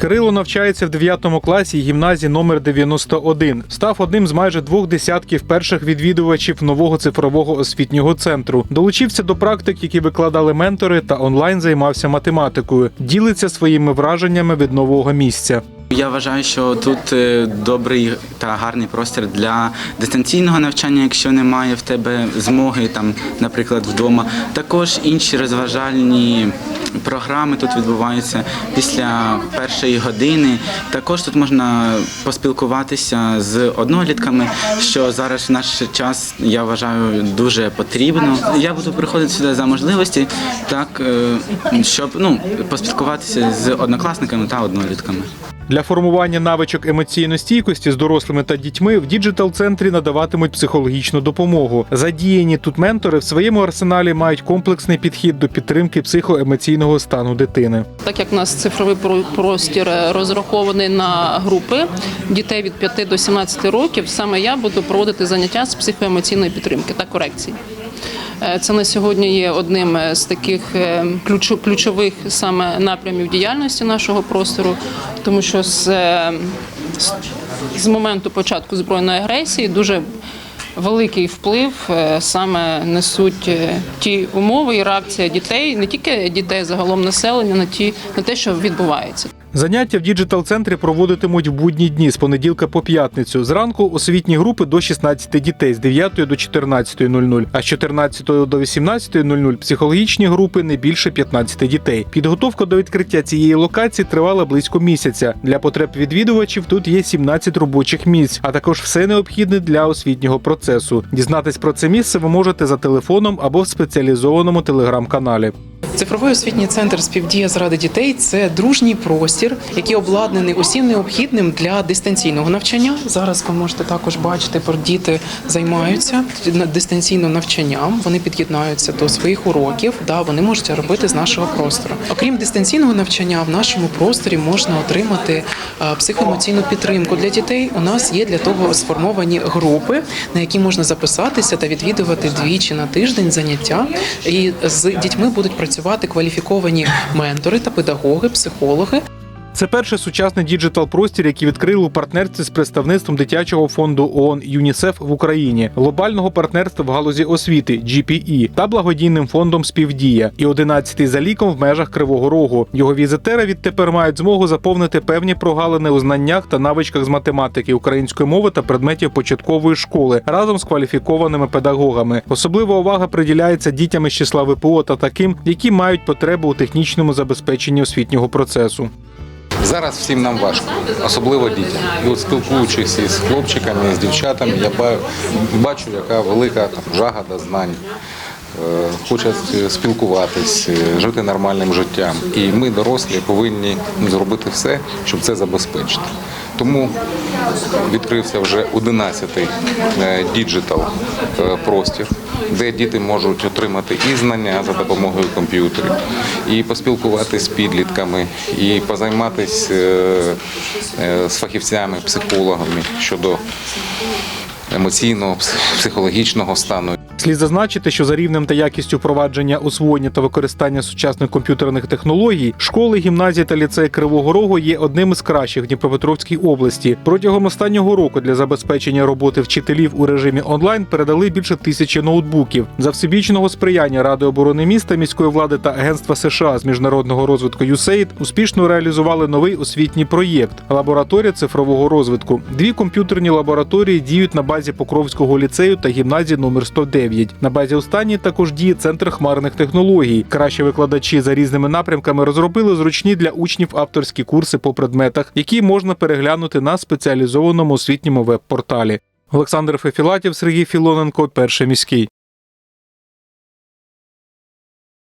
Кирило навчається в 9 класі гімназії номер 91. Став одним з майже двох десятків перших відвідувачів нового цифрового освітнього центру. Долучився до практик, які викладали ментори, та онлайн займався математикою. Ділиться своїми враженнями від нового місця. Я вважаю, що тут е, добрий та гарний простір для дистанційного навчання, якщо немає в тебе змоги, там, наприклад, вдома. Також інші розважальні програми тут відбуваються після першої години. Також тут можна поспілкуватися з однолітками, що зараз в наш час я вважаю дуже потрібно. Я буду приходити сюди за можливості, так е, щоб ну поспілкуватися з однокласниками та однолітками. Для формування навичок емоційної стійкості з дорослими та дітьми в діджитал-центрі надаватимуть психологічну допомогу. Задіяні тут ментори в своєму арсеналі мають комплексний підхід до підтримки психоемоційного стану дитини. Так як у нас цифровий про- простір е, розрахований на групи дітей від 5 до 17 років, саме я буду проводити заняття з психоемоційної підтримки та корекції. Е, Це на сьогодні є одним е, з таких ключових саме напрямів діяльності нашого простору, тому що з- з моменту початку збройної агресії дуже великий вплив е, саме несуть е, ті умови і реакція дітей, не тільки дітей, загалом населення на ті на те, що відбувається. Заняття в діджитал-центрі проводитимуть в будні дні з понеділка по п'ятницю. Зранку освітні групи до 16 дітей з 9 до 14.00, а з 14 до 18.00 психологічні групи не більше 15 дітей. Підготовка до відкриття цієї локації тривала близько місяця. Для потреб відвідувачів тут є 17 робочих місць, а також все необхідне для освітнього процесу. Дізнатись про це місце ви можете за телефоном або в спеціалізованому телеграм-каналі. Цифровий освітній центр співдія заради дітей це дружній простір, який обладнаний усім необхідним для дистанційного навчання. Зараз ви можете також бачити, про діти займаються дистанційним навчанням. Вони під'єднаються до своїх уроків. Да, вони можуть робити з нашого простору. Окрім дистанційного навчання, в нашому просторі можна отримати е, психоемоційну підтримку для дітей. У нас є для того сформовані групи, на які можна записатися та відвідувати двічі на тиждень заняття. І з дітьми будуть працювати кваліфіковані ментори та педагоги, психологи. Це перший сучасний діджитал-простір, який відкрили у партнерстві з представництвом дитячого фонду ООН ЮНІСЕФ в Україні, глобального партнерства в галузі освіти GPE та благодійним фондом Співдія і 11-й за ліком в межах Кривого Рогу. Його візитери відтепер мають змогу заповнити певні прогалини у знаннях та навичках з математики, української мови та предметів початкової школи разом з кваліфікованими педагогами. Особлива увага приділяється дітям із числа ВПО та таким, які мають потребу у технічному забезпеченні освітнього процесу. Зараз всім нам важко, особливо дітям. І от спілкуючись із хлопчиками, з дівчатами, я бачу, яка велика там, жага до знань. Е, Хочуть спілкуватись, е, жити нормальним життям. І ми, дорослі, повинні ну, зробити все, щоб це забезпечити. Тому відкрився вже 11-й е, діджитал е, простір, де діти можуть отримати і знання за допомогою комп'ютерів, і поспілкуватися з підлітками, і позайматися е, з фахівцями, психологами щодо емоційного, психологічного стану. Слід зазначити, що за рівнем та якістю впровадження, освоєння та використання сучасних комп'ютерних технологій, школи, гімназії та ліцеї Кривого Рогу є одним із кращих в Дніпропетровській області. Протягом останнього року для забезпечення роботи вчителів у режимі онлайн передали більше тисячі ноутбуків. За всебічного сприяння Ради оборони міста, міської влади та Агентства США з міжнародного розвитку USAID успішно реалізували новий освітній проєкт лабораторія цифрового розвитку. Дві комп'ютерні лабораторії діють на базі Покровського ліцею та гімназії номер 109. На базі останньої також діє центр хмарних технологій. Кращі викладачі за різними напрямками розробили зручні для учнів авторські курси по предметах, які можна переглянути на спеціалізованому освітньому веб-порталі. Олександр Фефілатів, Сергій Філоненко, перший міський.